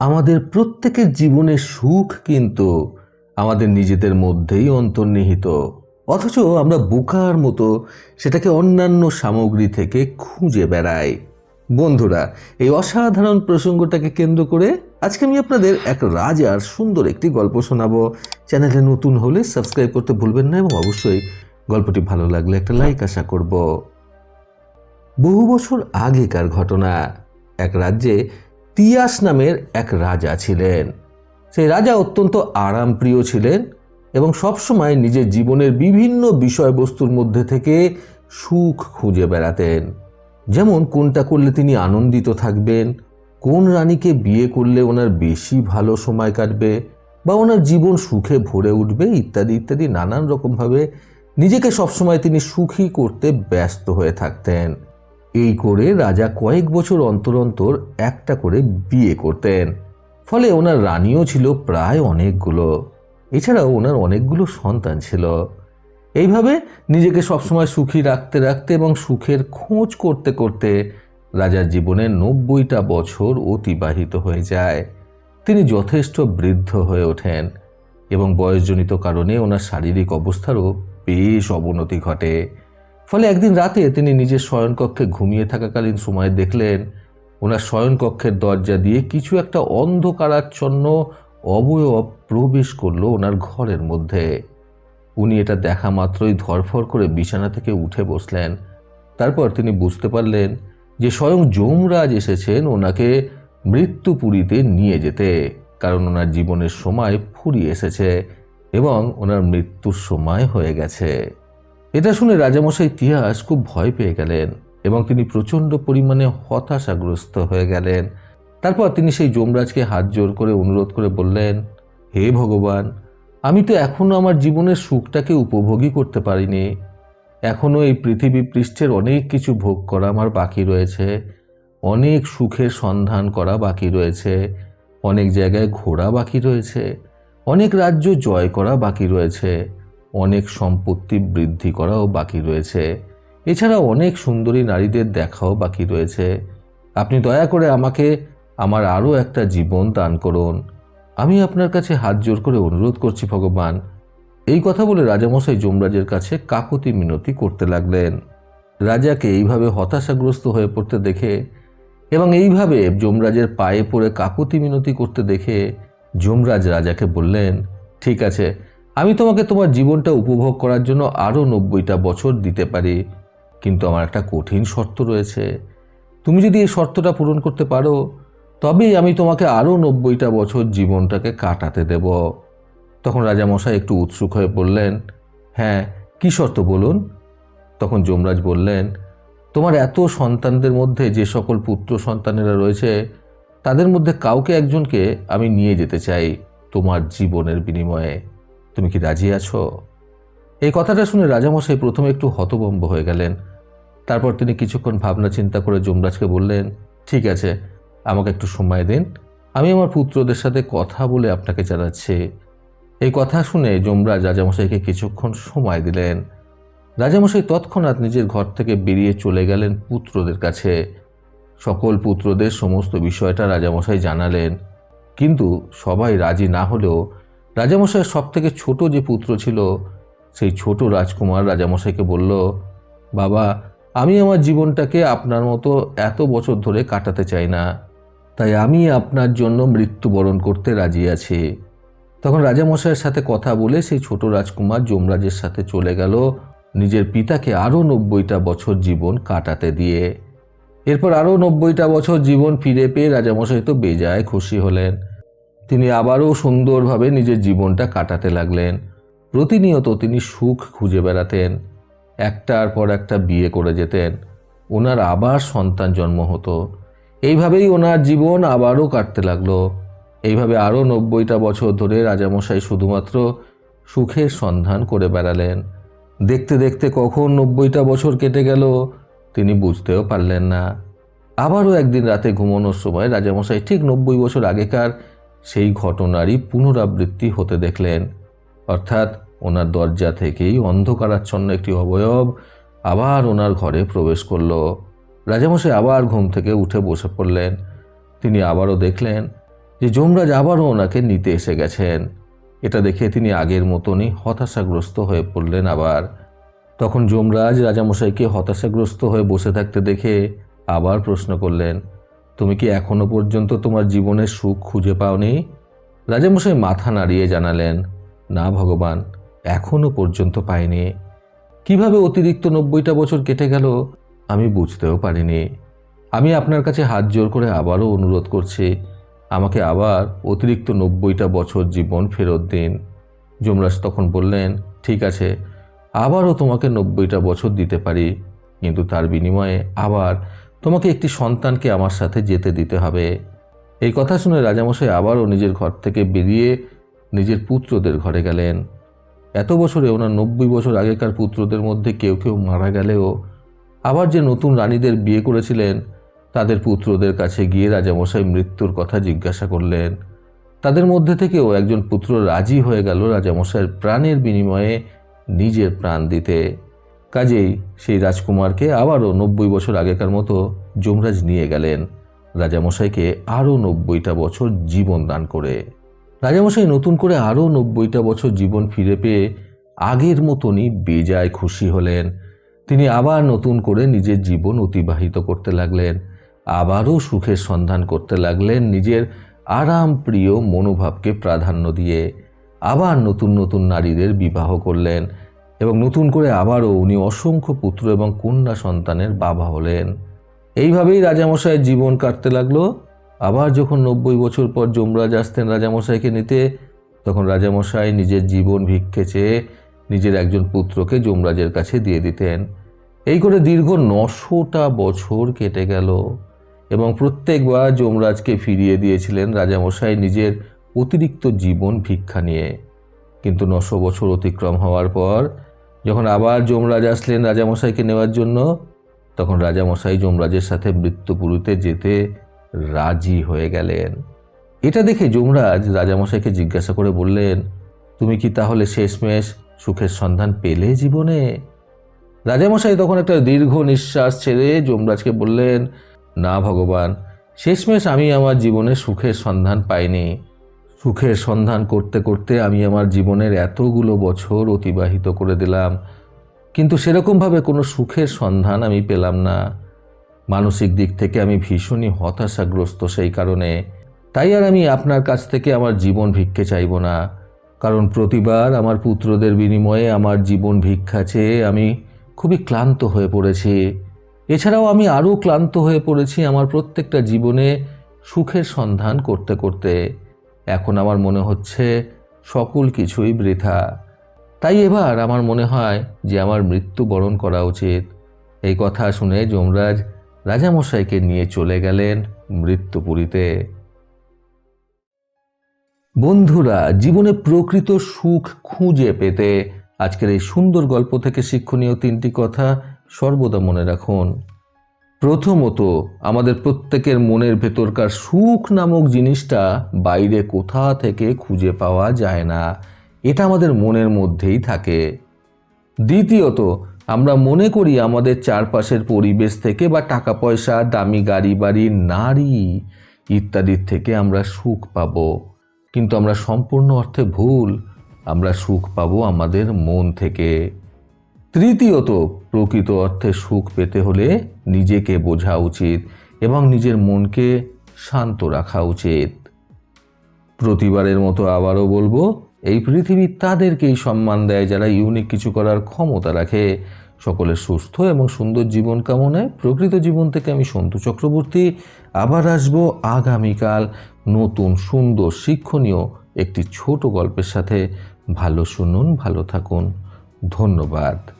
আমাদের প্রত্যেকের জীবনে সুখ কিন্তু আমাদের নিজেদের মধ্যেই অন্তর্নিহিত। অথচ আমরা বোকার মতো সেটাকে অন্যান্য সামগ্রী থেকে খুঁজে বেড়াই। বন্ধুরা, এই অসাধারণ প্রসঙ্গটাকে কেন্দ্র করে আজকে আমি আপনাদের এক রাজার সুন্দর একটি গল্প শোনাবো। চ্যানেলে নতুন হলে সাবস্ক্রাইব করতে ভুলবেন না এবং অবশ্যই গল্পটি ভালো লাগলে একটা লাইক আশা করব। বহু বছর আগেকার ঘটনা। এক রাজ্যে তিয়াস নামের এক রাজা ছিলেন। সেই রাজা অত্যন্ত আরামপ্রিয় ছিলেন এবং সবসময় নিজের জীবনের বিভিন্ন বিষয়বস্তুর মধ্যে থেকে সুখ খুঁজে বেড়াতেন। যেমন কোনটা করলে তিনি আনন্দিত থাকবেন, কোন রানীকে বিয়ে করলে ওনার বেশি ভালো সময় কাটবে বা ওনার জীবন সুখে ভরে উঠবে ইত্যাদি ইত্যাদি নানান রকমভাবে নিজেকে সবসময় তিনি সুখী করতে ব্যস্ত হয়ে থাকতেন। এই করে রাজা কয়েক বছর অন্তর অন্তর একটা করে বিয়ে করতেন। ফলে ওনার রানীও ছিল প্রায় অনেকগুলো। এছাড়াও ওনার অনেকগুলো সন্তান ছিল। এইভাবে নিজেকে সবসময় সুখী রাখতে রাখতে এবং সুখের খোঁজ করতে করতে রাজার জীবনে নব্বইটা বছর অতিবাহিত হয়ে যায়। তিনি যথেষ্ট বৃদ্ধ হয়ে ওঠেন এবং বয়সজনিত কারণে ওনার শারীরিক অবস্থারও বেশ অবনতি ঘটে। ফলে একদিন রাতে তিনি নিজের শয়নকক্ষে ঘুমিয়ে থাকাকালীন সময় দেখলেন, ওনার শয়নকক্ষের দরজা দিয়ে কিছু একটা অন্ধকারাচ্ছন্ন অবয়ব প্রবেশ করল ওনার ঘরের মধ্যে। উনি এটা দেখা মাত্রই ধরফর করে বিছানা থেকে উঠে বসলেন। তারপর তিনি বুঝতে পারলেন যে স্বয়ং যমরাজ এসেছেন ওনাকে মৃত্যুপুরীতে নিয়ে যেতে, কারণ ওনার জীবনের সময় ফুরিয়ে এসেছে এবং ওনার মৃত্যুর সময় হয়ে গেছে। এটা শুনে রাজামশাই ইতিহাস খুব ভয় পেয়ে গেলেন এবং তিনি প্রচণ্ড পরিমাণে হতাশাগ্রস্ত হয়ে গেলেন। তারপর তিনি সেই যমরাজকে হাত জোর করে অনুরোধ করে বললেন, হে ভগবান, আমি তো এখনও আমার জীবনের সুখটাকে উপভোগই করতে পারিনি। এখনও এই পৃথিবী পৃষ্ঠের অনেক কিছু ভোগ করা আমার বাকি রয়েছে। অনেক সুখের সন্ধান করা বাকি রয়েছে। অনেক জায়গায় ঘোরা বাকি রয়েছে। অনেক রাজ্য জয় করা বাকি রয়েছে। অনেক সম্পত্তি বৃদ্ধি করাও বাকি রয়েছে। এছাড়া অনেক সুন্দরী নারীদের দেখাও বাকি রয়েছে। আপনি দয়া করে আমাকে আমার আরও একটা জীবন দান করুন। আমি আপনার কাছে হাত জোর করে অনুরোধ করছি ভগবান। এই কথা বলে রাজামশাই যমরাজের কাছে কাকতি মিনতি করতে লাগলেন। রাজাকে এইভাবে হতাশাগ্রস্ত হয়ে পড়তে দেখে এবং এইভাবে যমরাজের পায়ে পড়ে কাকতি মিনতি করতে দেখে যমরাজ রাজাকে বললেন, ঠিক আছে আমি তোমাকে তোমার জীবনটা উপভোগ করার জন্য আরও নব্বইটা বছর দিতে পারি। কিন্তু আমার একটা কঠিন শর্ত রয়েছে। তুমি যদি এই শর্তটা পূরণ করতে পারো, তবেই আমি তোমাকে আরও নব্বইটা বছর জীবনটাকে কাটাতে দেব। তখন রাজামশাই একটু উৎসুক হয়ে বললেন হ্যাঁ কী শর্ত বলুন? তখন যমরাজ বললেন, তোমার এত সন্তানদের মধ্যে যে সকল পুত্র সন্তানেরা রয়েছে, তাদের মধ্যে কাউকে একজনকে আমি নিয়ে যেতে চাই তোমার জীবনের বিনিময়ে। তুমি কি রাজি আছো? এই কথাটা শুনে রাজামশাই প্রথমে একটু হতভম্ব হয়ে গেলেন। তারপর তিনি কিছুক্ষণ ভাবনা চিন্তা করে যমরাজকে বললেন, ঠিক আছে, আমাকে একটু সময় দিন। আমি আমার পুত্রদের সাথে কথা বলে আপনাকে জানাচ্ছি। এই কথা শুনে যমরাজ রাজামশাইকে কিছুক্ষণ সময় দিলেন। রাজামশাই তৎক্ষণাৎ নিজের ঘর থেকে বেরিয়ে চলে গেলেন পুত্রদের কাছে। সকল পুত্রদের সমস্ত বিষয়টা রাজামশাই জানালেন। কিন্তু সবাই রাজি না হলেও রাজামশাইয়ের সব থেকে ছোট যে পুত্র ছিল, সেই ছোট রাজকুমার রাজামশাইকে বলল, বাবা, আমি আমার জীবনটাকে আপনার মতো এত বছর ধরে কাটাতে চাই না। তাই আমি আপনার জন্য মৃত্যুবরণ করতে রাজি আছি। তখন রাজামশাইয়ের সাথে কথা বলে সেই ছোট রাজকুমার যমরাজের সাথে চলে গেল, নিজের পিতাকে আরও নব্বইটা বছর জীবন কাটাতে দিয়ে। এরপর আরও নব্বইটা বছর জীবন ফিরে পেয়ে রাজামশাই তো বেজায় খুশি হলেন। তিনি আবারও সুন্দরভাবে নিজের জীবনটা কাটাতে লাগলেন। প্রতিনিয়ত তিনি সুখ খুঁজে বেড়াতেন। একটার পর একটা বিয়ে করে যেতেন। ওনার আবার সন্তান জন্ম হতো। এইভাবেই ওনার জীবন আবারও কাটতে লাগল। এইভাবে আরও নব্বইটা বছর ধরে রাজামশাই শুধুমাত্র সুখের সন্ধান করে বেড়ালেন। দেখতে দেখতে কখন নব্বইটা বছর কেটে গেল, তিনি বুঝতেও পারলেন না। আবারও একদিন রাতে ঘুমানোর সময় রাজামশাই ঠিক নব্বই বছর আগেকার সেই ঘটনারই পুনরাবৃত্তি হতে দেখলেন। অর্থাৎ ওনার দরজা থেকেই অন্ধকারাচ্ছন্ন একটি অবয়ব আবার ওনার ঘরে প্রবেশ করল। রাজামশাই আবার ঘুম থেকে উঠে বসে পড়লেন। তিনি আবারও দেখলেন যে যমরাজ আবারও ওনাকে নিতে এসে গেছেন। এটা দেখে তিনি আগের মতনই হতাশাগ্রস্ত হয়ে পড়লেন আবার। তখন যমরাজ রাজামশাইকে হতাশাগ্রস্ত হয়ে বসে থাকতে দেখে আবার প্রশ্ন করলেন তুমি কি এখনও পর্যন্ত তোমার জীবনের সুখ খুঁজে পাওনি? রাজামশাই মাথা নাড়িয়ে জানালেন, না ভগবান, এখনও পর্যন্ত পাইনি। কীভাবে অতিরিক্ত নব্বইটা বছর কেটে গেল আমি বুঝতেও পারিনি। আমি আপনার কাছে হাত জোর করে আবারও অনুরোধ করছি, আমাকে আবার অতিরিক্ত নব্বইটা বছর জীবন ফেরত দিন। যমরাজ তখন বললেন, ঠিক আছে, আবারও তোমাকে নব্বইটা বছর দিতে পারি, কিন্তু তার বিনিময়ে আবার তোমাকে একটি সন্তানকে আমার সাথে যেতে দিতে হবে। এই কথা শুনে রাজামশাই আবারও নিজের ঘর থেকে বেরিয়ে নিজের পুত্রদের ঘরে গেলেন। এত বছরে ওনার নব্বই বছর আগেকার পুত্রদের মধ্যে কেউ কেউ মারা গেলেও আবার যে নতুন রানীদের বিয়ে করেছিলেন, তাদের পুত্রদের কাছে গিয়ে রাজামশাই মৃত্যুর কথা জিজ্ঞাসা করলেন। তাদের মধ্যে থেকেও একজন পুত্র রাজি হয়ে গেল রাজামশাইয়ের প্রাণের বিনিময়ে নিজের প্রাণ দিতে। কাজেই সেই রাজকুমারকে আবারও নব্বই বছর আগেকার মতো যমরাজ নিয়ে গেলেন। রাজামশাইকে আরও নব্বইটা বছর জীবন দান করে। রাজামশাই নতুন করে আরও নব্বইটা বছর জীবন ফিরে পেয়ে আগের মতনই বেজায় খুশি হলেন। তিনি আবার নতুন করে নিজের জীবন অতিবাহিত করতে লাগলেন। আবারও সুখের সন্ধান করতে লাগলেন নিজের আরাম প্রিয় মনোভাবকে প্রাধান্য দিয়ে। আবার নতুন নতুন নারীদের বিবাহ করলেন। এবং নতুন করে আবারও উনি অসংখ্য পুত্র এবং কন্যা সন্তানের বাবা হলেন। এইভাবেই রাজামশাইয়ের জীবন কাটতে লাগল। আবার যখন নব্বই বছর পর যমরাজ আসতেন রাজামশাইকে নিতে, তখন রাজামশাই নিজের জীবন ভিক্ষে চেয়ে নিজের একজন পুত্রকে যমরাজের কাছে দিয়ে দিতেন। এই করে দীর্ঘ নশোটা বছর কেটে গেল এবং প্রত্যেকবার যমরাজকে ফিরিয়ে দিয়েছিলেন রাজামশাই নিজের অতিরিক্ত জীবন ভিক্ষা নিয়ে। কিন্তু নশো বছর অতিক্রম হওয়ার পর যখন আবার যমরাজ আসলেন রাজামশাইকে নেওয়ার জন্য, তখন রাজামশাই যমরাজের সাথে মৃত্যুপুরীতে যেতে রাজি হয়ে গেলেন। এটা দেখে যমরাজ রাজামশাইকে জিজ্ঞাসা করে বললেন, তুমি কি তাহলে শেষমেশ সুখের সন্ধান পেলে জীবনে? রাজামশাই তখন একটা দীর্ঘ নিঃশ্বাস ছেড়ে যমরাজকে বললেন, না ভগবান, শেষমেশ আমি আমার জীবনে সুখের সন্ধান পাইনি। সুখের সন্ধান করতে করতে আমি আমার জীবনের এতগুলো বছর অতিবাহিত করে দিলাম। কিন্তু সেরকমভাবে কোনো সুখের সন্ধান আমি পেলাম না। মানসিক দিক থেকে আমি ভীষণই হতাশাগ্রস্ত সেই কারণে। তাই আর আমি আপনার কাছ থেকে আমার জীবন ভিক্ষে চাইব না। কারণ প্রতিবার আমার পুত্রদের বিনিময়ে আমার জীবন ভিক্ষা চেয়ে আমি খুবই ক্লান্ত হয়ে পড়েছি। এছাড়াও আমি আরও ক্লান্ত হয়ে পড়েছি আমার প্রত্যেকটা জীবনে সুখের সন্ধান করতে করতে। এখন আমার মনে হচ্ছে সকল কিছুই বৃথা। তাই এবার আমার মনে হয় যে আমার মৃত্যুবরণ করা উচিত। এই কথা শুনে যমরাজ রাজামশাইকে নিয়ে চলে গেলেন মৃত্যুপুরীতে। বন্ধুরা, জীবনে প্রকৃত সুখ খুঁজে পেতে আজকের এই সুন্দর গল্প থেকে শিক্ষণীয় তিনটি কথা সর্বদা মনে রাখুন। প্রথমত আমাদের প্রত্যেকের মনের ভেতরকার সুখ নামক জিনিসটা বাইরে কোথা থেকে খুঁজে পাওয়া যায় না। এটা আমাদের মনের মধ্যেই থাকে। দ্বিতীয়ত, আমরা মনে করি আমাদের চারপাশের পরিবেশ থেকে বা টাকা পয়সা দামি গাড়ি বাড়ি, নারী ইত্যাদির থেকে আমরা সুখ পাব। কিন্তু আমরা সম্পূর্ণ অর্থে ভুল। আমরা সুখ পাব আমাদের মন থেকে। তৃতীয়ত, প্রকৃত অর্থে সুখ পেতে হলে নিজেকে বোঝা উচিত এবং নিজের মনকে শান্ত রাখা উচিত। প্রতিবারের মতো আবারও বলব, এই পৃথিবী তাদেরকেই সম্মান দেয় যারা ইউনিক কিছু করার ক্ষমতা রাখে। সকলের সুস্থ এবং সুন্দর জীবন কামনায় প্রকৃত জীবন থেকে আমি সন্তু চক্রবর্তী। আবার আসব আগামীকাল নতুন সুন্দর শিক্ষণীয় একটি ছোট গল্পের সাথে। ভালো শুনুন, ভালো থাকুন। ধন্যবাদ।